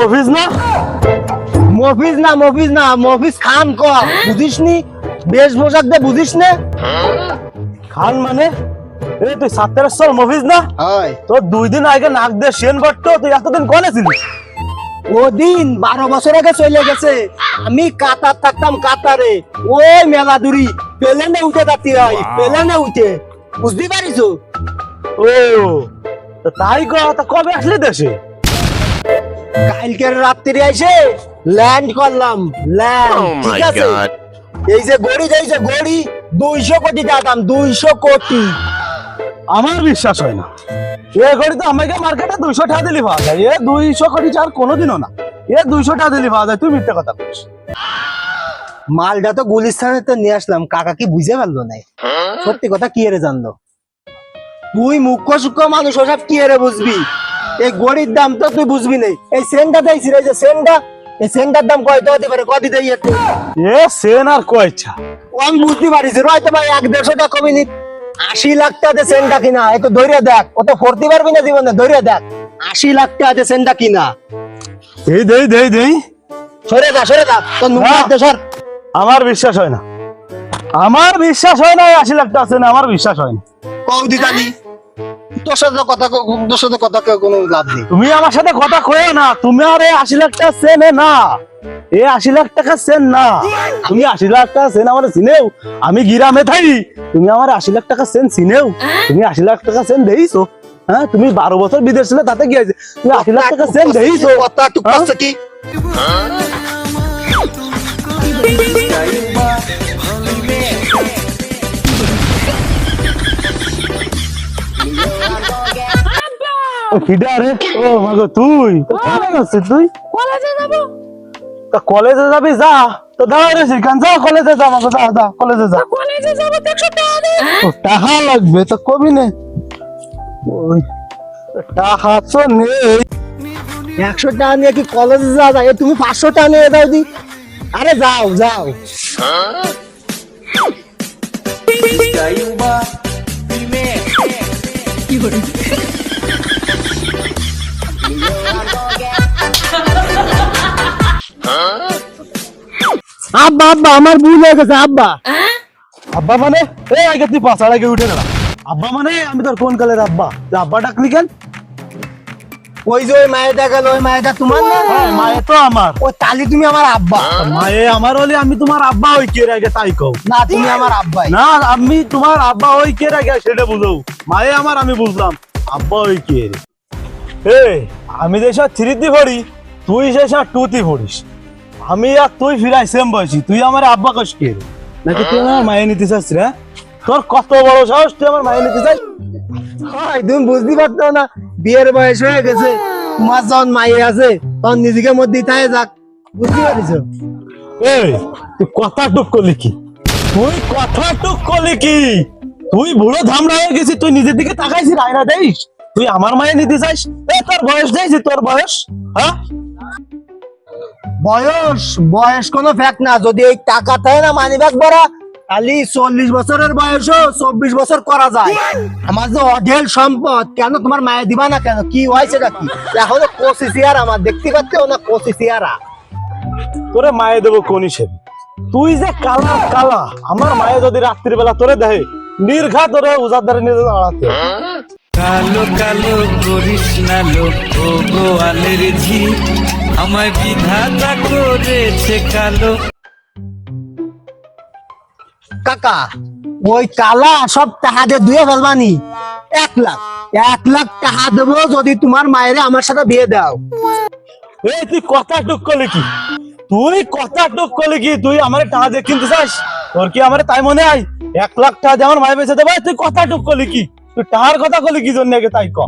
মফিজ না? মফিজ না মফিজ না মফিজ খান ক। বুঝিস নি বেশ পোশাক দে বুঝিস না খান মানে? এ তুই মফিজ না? তোর দুই দিন আগে নাক দিয়ে সেন তুই এতদিন কনে ছিলিস? ওদিন বারো বছর আগে চলে গেছে। আমি কাতার থাকতাম কাতারে। ওই মেলা দূরি পেলেনে উঠে যাচ্ছি ভাই পেলেনে উঠে। বুঝতে পারিস ও? তাই তা কবে আসলে দেশে? কালকের রাত্রি এসে ল্যান্ড করলাম। ল্যান্ড ঠিক আছে? এই যে গড়ি এই যে গড়ি দুইশো কোটি টাকা দাম দুইশো কোটি। আমার বিশ্বাস হয় না। এ ঘড়ি তো আমাকে মার্কেটে দুইশো টাকা দিলি পাওয়া যায় এ দুইশো কোটি চার কোনোদিনও না। এ দুইশো টাকা দিলি পাওয়া যায় তুই মিথ্যে কথা বলিস। মালটা তো গুলিস্তানে তো নিয়ে আসলাম কাকা কি বুঝে পারল না সত্যি কথা কি এরে জানলো? তুই মুখ্য সূক্ষ্ম মানুষ ওসব কি এরে বুঝবি? এই গড়ির দাম তো তুই বুঝবি না এই সেনটা দিয়েছি এই যে সেনটা এই সেনটার দাম কয়টা হতে পারে কদি একটু। এ সেন আর কয় ও আমি বুঝতে পারিস হয়তো ভাই এক দেড়শো টাকা কমে নি। আশি লাখ টাকা সেনটা কিনা এত ধৈর্য দেখ কত ফর্তি পারবি না জীবনে ধৈর্য দেখ। আশি লাখ টাকা সেনটা কিনা। এই দেই দেই দেই। সরে যা সরে যা তো নুন সর। আমার বিশ্বাস হয় না। আমার বিশ্বাস হয় না আশি লাখ টাকা আছে না আমার বিশ্বাস হয় না। কৌদি কালি তোর সাথে কথা তোর সাথে কথা কোনো লাভ নেই। তুমি আমার সাথে কথা কয়ে না তুমি আর এই আশি লাখ টাকা সেন না। এ আশি লাখ টাকা সেন না। তুমি আশি লাখ টাকা সেন আমার চিনেও আমি গিরামে থাকি তুমি আমার আশি লাখ টাকা সেন চিনেও। তুমি আশি লাখ টাকা সেন দেইছো হ্যাঁ তুমি বারো বছর বিদেশ ছিলে তাতে কি তুমি আশি লাখ টাকা সেন দেইছো কথা টুক হ্যাঁ? কি? ও কিডা রে? ও মাগো তুই? আছিস তুই? কলেজে যাব। তা কলেজে যাবি যা। তো দাঁড়ায় রে শ্রীকান্ত যা কলেজে যা মাগো যা যা কলেজে যা। কলেজে যাব তো একশো টাকা দে ও টাকা লাগবে তো কবি নে। ওই টাকা তো নেই। একশো টাকা নিয়ে কি কলেজে যাওয়া যায়? তুমি পাঁচশো টাকা নিয়ে দাও দি। আরে যাও যাও। আব্বা আব্বা আমার ভুল হয়ে গেছে আব্বা। আব্বা মানে? এই আগে তুই পাঁচার আগে উঠে দাঁড়া। আব্বা মানে আমি তোর কোন কালের আব্বা? আব্বা ডাকলি কেন? ওই যে ওই মায়েটা গেল ওই মায়েটা তোমার না? হ্যাঁ, মায়ে তো আমার। ও তালি তুমি আমার আব্বা। মায়ে আমার হলে আমি তোমার আব্বা ওই কে আগে তাই কও। না তুমি আমার আব্বাই। না আমি তোমার আব্বা ওই কে আগে সেটা বুঝো। মায়ে আমার আমি বুঝলাম। আব্বা ওই কে এই আমি যে সব থ্রিতে পড়ি তুই সে সব টুতে পড়িস। আমি আর তুই ফিরাই সেম তুই আমার আব্বা কস কে নাকি তুই আমার মায়ে নিতে চাস রে হ্যাঁ? তোর কত বড় সাহস তুই আমার মায়ে নিতে চাস? তুমি বুঝতে পারতো না, বিয়ের বয়স হয়ে গেছে তোমার যখন মাইয়ে আছে, তখন নিজেকে মধ্যে তাই যাক। বুঝতে পারিস এই, তুই কথা টুক করলি কি? তুই কথা টুক করলি কি? তুই বুড়ো ধামড়া হয়ে গেছিস, তুই নিজের দিকে তাকাইছিস, আয়না দেখিস? তুই আমার মায়ে নিতে চাস? এ, তোর বয়স দেখছি তোর বয়স হ্যাঁ? বয়স বয়স কোনো ফ্যাক্ট না। যদি এই টাকা থাকে না মানি ব্যাগ ভরা খালি চল্লিশ বছরের বয়সও চব্বিশ বছর করা যায়। আমার যে অঢেল সম্পদ, কেন তোমার মায়ের দিবা না কেন? কি হয়েছে নাকি এখনও কোসি সিয়ার আমার, দেখতে পাচ্ছ না কোসি সিয়ারা তোরে মায়ে দেবো কোন হিসেবে? তুই যে কালা কালা, আমার মায়ে যদি রাত্রিবেলা তোরে দেহে নির্ঘা তোরে উজার ধারে নিয়ে কালো কালো করিস না লো ও গোয়ালের ঝি আমায় বিধাতা করেছে কালো। কাকা ওই কালা সব টাকা দিয়ে দুয়ে ফেলবানি। এক লাখ এক লাখ টাকা দেবো যদি তোমার মায়ের আমার সাথে বিয়ে দাও। এই তুই কথা টুক করলি কি? তুই কথা টুক করলি কি? তুই আমার টাকা দিয়ে কিনতে চাস? তোর কি আমার তাই মনে হয়? এক লাখ টাকা দিয়ে আমার মায়ের বেঁচে দেবে? তুই কথা টুক করলি কি? তুই কথা করলি কি জন্য তাই ক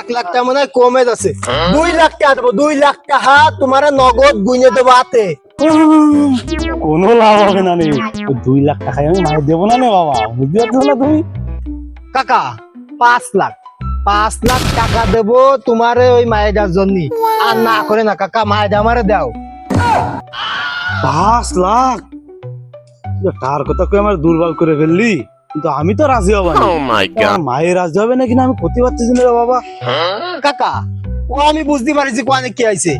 এক লাখ টাকা মনে হয় কমে যাচ্ছে। দুই লাখ টাকা দেবো দুই লাখ টাকা তোমার নগদ গুঁজে দেবো হাতে। কোনো লাভ হবে না রে। দুই লাখ টাকায় আমি মায়ের দেবো না রে বাবা বুঝতে পারছ না তুমি? কাকা পাঁচ লাখ। পাঁচ লাখ টাকা দেবো তোমার ওই মায়ের জন্য। আর না করে না কাকা মায়ের আমারে দাও। পাঁচ লাখ? তার কথা কই আমার দুর্বল করে ফেললি? কিন্তু আমি তো রাজি হব না। আমার মায়ের রাজি হবে না? কিনা আমি ক্ষতি পাচ্ছি না বাবা। কাকা ও আমি বুঝতে পারছি কোয়ানে কি আইছে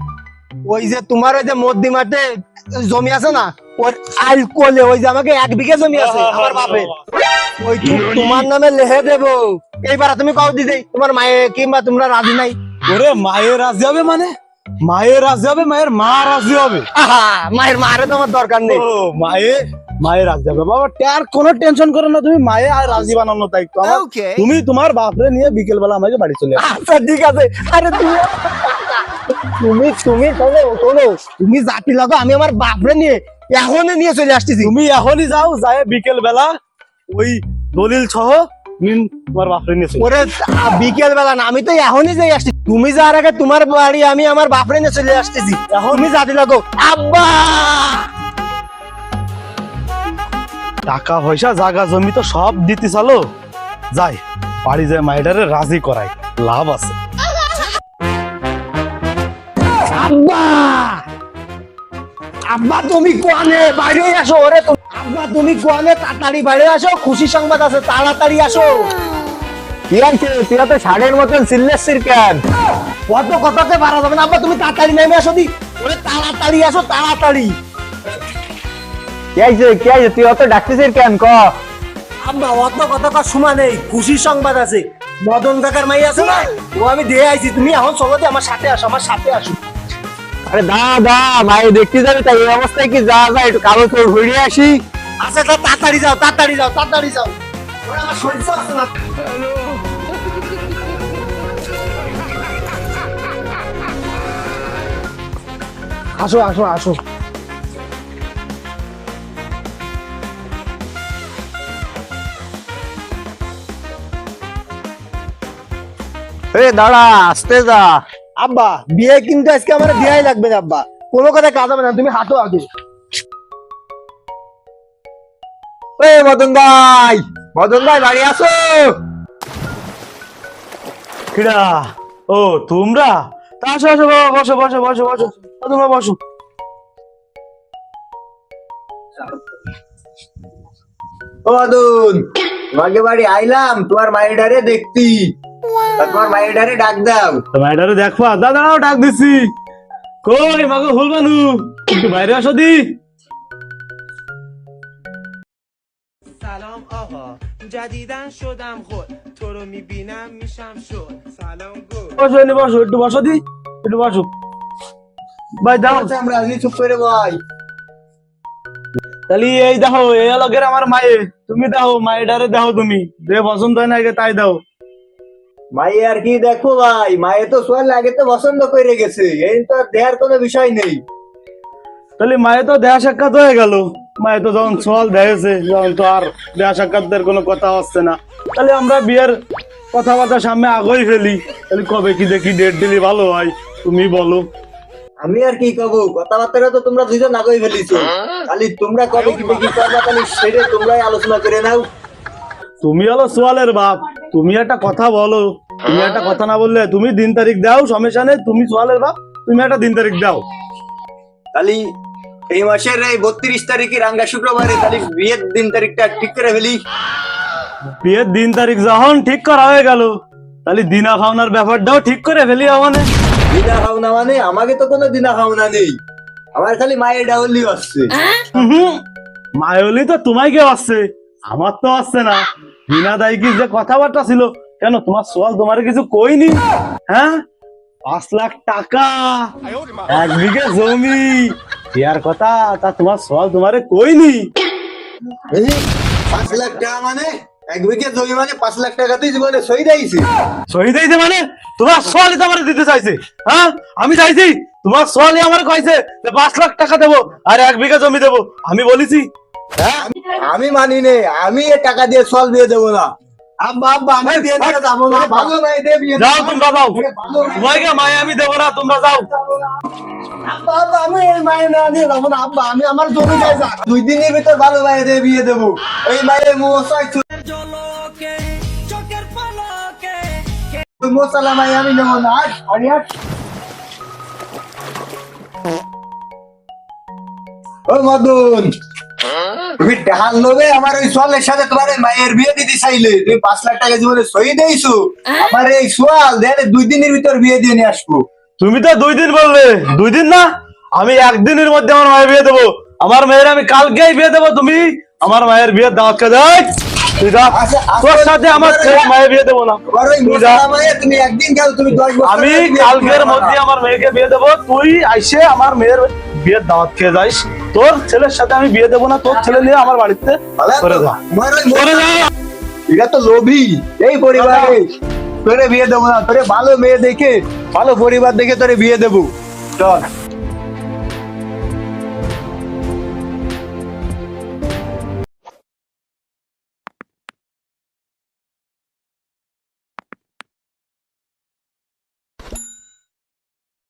ওই যে তোমার ওই যে মধ্যি মাঠে জমি আছে না ওর আইল কোলে ওই যে আমাকে এক বিঘা জমি আছে আমার বাপের। ওই তোমার নামে লেহে দেবো। এইবার তুমি কও দিদি তোমার মায়ে কিংবা তোমরা রাজি নাই। ওরে মায়ের রাজি হবে মানে? মায়ের রাজি হবে মায়ের মা রাজি হবে। মায়ের মারে তোমার দরকার নেই। মায়ে মায়ের রাজি হবে। বাবা তার কোনো টেনশন করো না তুমি মায়ে আর রাজি বানানো দায়িত্ব। আমার তুমি তোমার বাপরে নিয়ে বিকেল বেলা আমাকে বাড়ি চলে। আচ্ছা ঠিক আছে। আরে তুমি তুমি তুমি শোনো শোনো তুমি জাতি লাগো আমি আমার বাপরে নিয়ে এখনই নিয়ে চলে আসতেছি। তুমি এখনই যাও যায় বিকেল বেলা ওই দলিল সহ তুমি বাড়ি, আমি বাপরে টাকা পয়সা জাগা জমি তো সব দিতে চালো। যাই, বাড়ি যায় মাইডারে রাজি করাই, লাভ আছে। আব্বা! আব্বা, তুমি কোয়ানে বাইরে আসো ওরে তুমি- তুমি কোয়ানে তাড়াতাড়ি বাইরে আসো খুশি সংবাদ আছে তাড়াতাড়ি আসো। কি আছে তুই তো ষাটের মতন সিল্লেসির কেন? কত কথাতে পারা যাবে না আব্বা তুমি তাড়াতাড়ি নেমে আসো দি। ওরে তাড়াতাড়ি আসো তাড়াতাড়ি। কে আইছে কে আইছে? তুই অত ডাকতেছিস কেন? ক। আব্বা অত কথা কর সময় নেই খুশির সংবাদ আছে। মদন কাকার মাই আছে না ও আমি দিয়ে আইছি তুমি এখন চলো আমার সাথে আসো আমার সাথে আসো। আরে দা দা মায়ে দেখতে যাবে তাই এই অবস্থায় কি যা যা একটু কাগজ করে ঘুরিয়ে আসি। আচ্ছা তা তাড়াতাড়ি যাও তাড়াতাড়ি যাও তাড়াতাড়ি যাও। ওরে আমার শরীর আছে না। আসো আসো আসো। এ দাঁড়া আসতে যা। আব্বা বিয়ে কিন্তু আজকে আমার বিয়াই লাগবে না আব্বা। কোনো কথা কাজ হবে না তুমি হাঁটো আগে। এ মদন ভাই! মদন ভাই বাড়ি আসো! কিরা? ও তোমরা? তা আসো আসো বাবা বসো বসো বসো বসো। তোমরা বসো। ও মদন তোমাকে বাড়ি আইলাম তোমার মায়ের ডারে দেখতি। তোমার মায়ের ডারে ডাক দাও তো মাইডারে দেখবা দাদাও ডাক দিছি কই মাগো হুলবানু একটু বাইরে আসো দি سلام آقا جدیدن شدم خود تو رو میبینم میشم شد سلام گل বসো এনে বসো একটু বসো দি একটু বসো ভাই দাও আচ্ছা, আমরা আসি চুপ করে ভাই তাহলে এই দেখো এই লগের আমার মায়ে তুমি দেখো মায়েডারে দেখো তুমি যে পছন্দ হয় না আগে তাই দাও মায়ে আর কি দেখো ভাই মায়ে তো সোয়াল আগে তো পছন্দ করে গেছে এই তো দেওয়ার কোনো বিষয় নেই। তাহলে মায়ে তো দেহা সাক্ষাৎ হয়ে গেল। মায়ে তো যখন সোয়াল দেখেছে যখন তো আর দেহা সাক্ষাতের কোনো কথা হচ্ছে না। তাহলে আমরা বিয়ের কথাবার্তা সামনে আগেই ফেলি। তাহলে কবে কি দেখি ডেট দিলি ভালো হয় তুমি বলো। আমি আর কি কব কথাবার্তা তো তোমরা দুজন আগেই ফেলিছো। খালি তোমরা কবে কি দেখি করবা তাহলে সেটা তোমরাই আলোচনা করে নাও। তুমি হলো সোয়ালের বাপ তুমি একটা কথা বলো। তুমি একটা কথা না বললে তুমি দিন তারিখ দাও সমস্যা নেই তুমি সোয়ালের বাপ তুমি একটা দিন তারিখ দাও। তাহলে এই মাসের এই বত্রিশ তারিখে রাঙ্গা শুক্রবারে তাহলে বিয়ের দিন তারিখটা ঠিক করে ফেলি। বিয়ের দিন তারিখ যখন ঠিক করা হয়ে গেল তাহলে দিনা খাওনার ব্যাপারটাও ঠিক করে ফেলি মানে দিনা খাওনা মানে আমাকে তো কোনো দিনা খাওনা নেই। আমার খালি মায়ের ডাউলি আসছে। মায়লি তো তোমায় কেউ আসছে আমার তো আসছে না। বিনা দায়ী কি যে কথাবার্তা ছিল কেন তোমার সোয়াল তোমার কিছু কইনি? হ্যাঁ? পাঁচ লাখ টাকা এক বিঘে জমি ইয়ার কথা তা তোমার সোয়াল তোমারে কইনি। পাঁচ লাখ টাকা মানে? এক বিঘে জমি মানে পাঁচ লাখ টাকা জীবনে সই দিয়েছি। শহীদ হয়েছে মানে? তোমার সোয়ালি তো আমার দিতে চাইছে হ্যাঁ? আমি চাইছি তোমার সোয়ালি আমার কইছে যে পাঁচ লাখ টাকা দেবো আর এক বিঘা জমি দেবো। আমি বলেছি হ্যাঁ? আমি মানি নে আমি এ টাকা দিয়ে সল বিয়ে দেবো না। আব্বা আব্বা আমি বিয়ে যাব ভালো মেয়ে দিয়ে বিয়ে যাও দেবো। তোমরা যাও। তোমাকে মায়ে আমি দেবো না তোমরা যাও। আব্বা আব্বা আমি আমার জমি দুই দিনের ভিতর ভালো দিয়ে বিয়ে দেবো। এই মায়ের মুখ মশালা মাই আমি নেব না। আরে ও মদন। তুমি ঢাল লোবে আমার ওই সোয়ালের সাথে তোমার মায়ের বিয়ে দিতে চাইলে। তুমি পাঁচ লাখ টাকা জীবনে সই দিয়েছ। আমার এই সোয়াল দেখে দুই দিনের ভিতর বিয়ে দিয়ে নিয়ে আসব। তুমি তো দুই দিন বললে। দুই দিন না? আমি একদিনের মধ্যে আমার মায়ের বিয়ে দেবো। আমার মেয়ের আমি কালকেই বিয়ে দেবো তুমি আমার মায়ের বিয়ের দাওয়াত কে দেয় আচ্ছা, আচ্ছা, তোর সাথে আমার ছেলে মায়ের বিয়ে দেবো না। তুমি একদিন গেল তুমি দশ আমি কালকের। মধ্যে আমার মেয়েকে বিয়ে দেবো। তুই আইসে আমার মেয়ের বিয়ের দাওয়াত খেয়ে যাইস তোর ছেলের সাথে আমি বিয়ে দেবো না তোর ছেলে নিয়ে আমার বাড়িতে ভালো করে তো? যা। তোমার ওই করে যা। এটা তো লোভী। এই পরিবারে তোরে বিয়ে দেবো না তোরে ভালো মেয়ে দেখে ভালো পরিবার দেখে তোরে বিয়ে দেবো। চল।